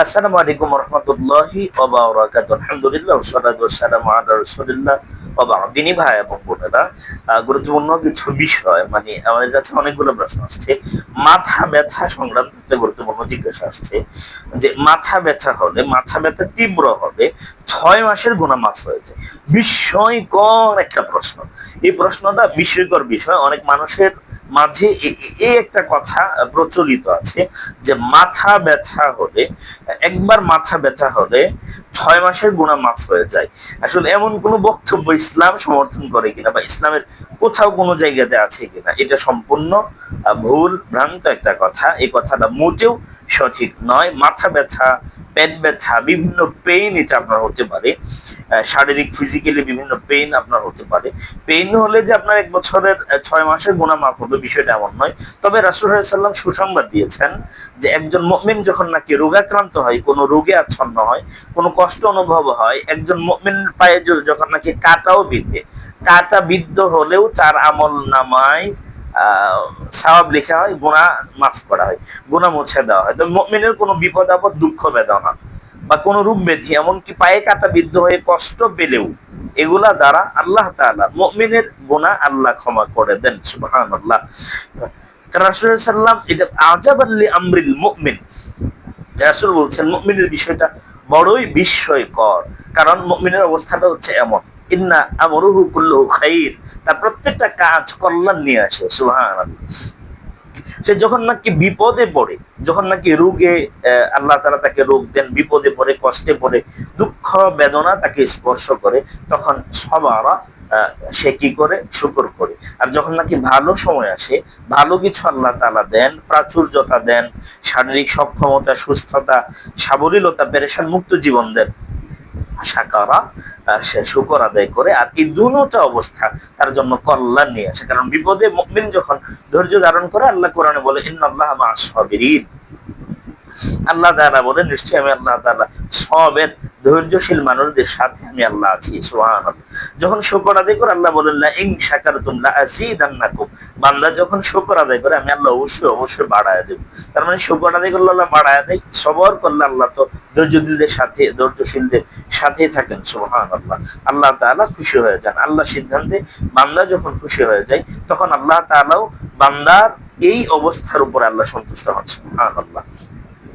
আসসালামু আলাইকুম রহমতুল্লাহি আলহামদুলিল্লাহ সালাম আলা রসুলিল্লাহ দিনী ভাই এবং বোনেরা গুরুত্বপূর্ণ কিছু বিষয় মানে আমাদের কাছে অনেকগুলো প্রশ্ন আসছে। মাথা ব্যথা সংক্রান্ত একটা গুরুত্বপূর্ণ জিজ্ঞাসা আসছে যে মাথা ব্যথা হলে, মাথা ব্যথা তীব্র হবে ছয় মাসের গুণা মাফ হয়েছে। বিস্ময়কর একটা প্রশ্ন। এই প্রশ্নটা বিস্ময়কর বিষয়। অনেক মানুষের মাঝে এই একটা কথা প্রচলিত আছে যে মাথা ব্যথা হলে একবার মাথা ব্যথা হলে ছয় মাসের গুণা মাফ হয়ে যায়। আসলে এমন কোনো বক্তব্য ইসলাম সমর্থন করে কিনা বা ইসলামের কোথাও কোনো জায়গাতে আছে কিনা, এটা সম্পূর্ণ ভুল, ভ্রান্ত একটা কথা। এই কথাটা মোটেও সঠিক নয়। মাথা ব্যথা, পেট ব্যথা, বিভিন্ন পেইন এটা আপনার হতে পারে। শারীরিক ফিজিক্যালি বিভিন্ন পেইন আপনার হতে পারে। পেইন হলে যে আপনার এক বছরের ছয় মাসের গুণা মাফ হবে বিষয়টা এমন নয়। তবে রাসুল সাল্লাম সুসংবাদ দিয়েছেন যে একজন মুমিন যখন নাকি রোগাক্রান্ত হয়, কোনো রোগে আচ্ছন্ন হয়, কোনো কষ্ট অনুভব হয়। একজন পায়ে যখন নাকি কাটাও বিধে, কাটা বিদ্ধ হলেও তার আমল নামায় লেখা হয় গুণা মাফ করা হয় গুণা মুছে দেওয়া হয়। তো কোনো বিপদ, আপদ, দুঃখ, বেদনা বা কোনো রোগ, ব্যাধি, এমনকি পায়ে কাটা বিদ্ধ হয়ে কষ্ট পেলেও এগুলা দ্বারা আল্লাহ তাআলা মুমিনের গুনাহ আল্লাহ ক্ষমা করে দেন, সুবহানাল্লাহ। রাসূল সাল্লাম এটা আজাবাল্লি আমরিল মুমিন। রাসূল বলছেন, মুমিনের বিষয়টা বড়ই বিস্ময়কর। কারণ মমিনের অবস্থাটা হচ্ছে এমন। ইন্না আমরুহু কুল্লুহু খাইর। তার প্রত্যেকটা কাজ কল্যাণ নিয়ে আসে সুহান সে যখন নাকি বিপদে পড়ে, যখন নাকি রোগে আল্লাহ তারা তাকে রোগ দেন, বিপদে পড়ে, কষ্টে পড়ে, দুঃখ, বেদনা তাকে স্পর্শ করে, তখন সবারা সে কি করে? শুকর করে। আর যখন নাকি ভালো সময় আসে ভালো কিছু আল্লাহ তালা দেন প্রাচুর্যতা দেন শারীরিক সক্ষমতা সুস্থতা সাবলীলতা পেরেশান মুক্ত জীবন দেন সাকারা আহ, সে শুকর আদায় করে। আর এই দুটা অবস্থা তার জন্য কল্যাণ নিয়ে আসে। কারণ বিপদে মুমিন যখন ধৈর্য ধারণ করে আল্লাহ কোরআনে বলে ইন্নাল্লাহ মা'আস সাবিরিন আল্লাহ তাআলা বলেন, নিশ্চয়ই আমি আল্লাহ তাআলা সবের ধৈর্যশীল মানুষদের সাথে আমি আল্লাহ আছি, সুবহানাল্লাহ। যখন শুকর আদায় করে আল্লাহ বলেন লা ইন শাকারতুম লা আযীদান্নাকুম বান্দা যখন শুকর আদায় করে, আমি আল্লাহ অবশ্যই অবশ্যই বাড়ায় দেব। তার মানে শুকর আদায় করলে আল্লাহ বাড়ায় দেয়, সবর করলে আল্লাহ তো ধৈর্যশীলদের সাথে, ধৈর্যশীলদের সাথেই থাকেন, সুবহানাল্লাহ। আল্লাহ তাআলা খুশি হয়ে যান। আল্লাহ সিদ্ধান্তে বান্দা যখন খুশি হয়ে যায়, তখন আল্লাহ তাআলাও বান্দার এই অবস্থার উপর আল্লাহ সন্তুষ্ট হন, সুবহানাল্লাহ।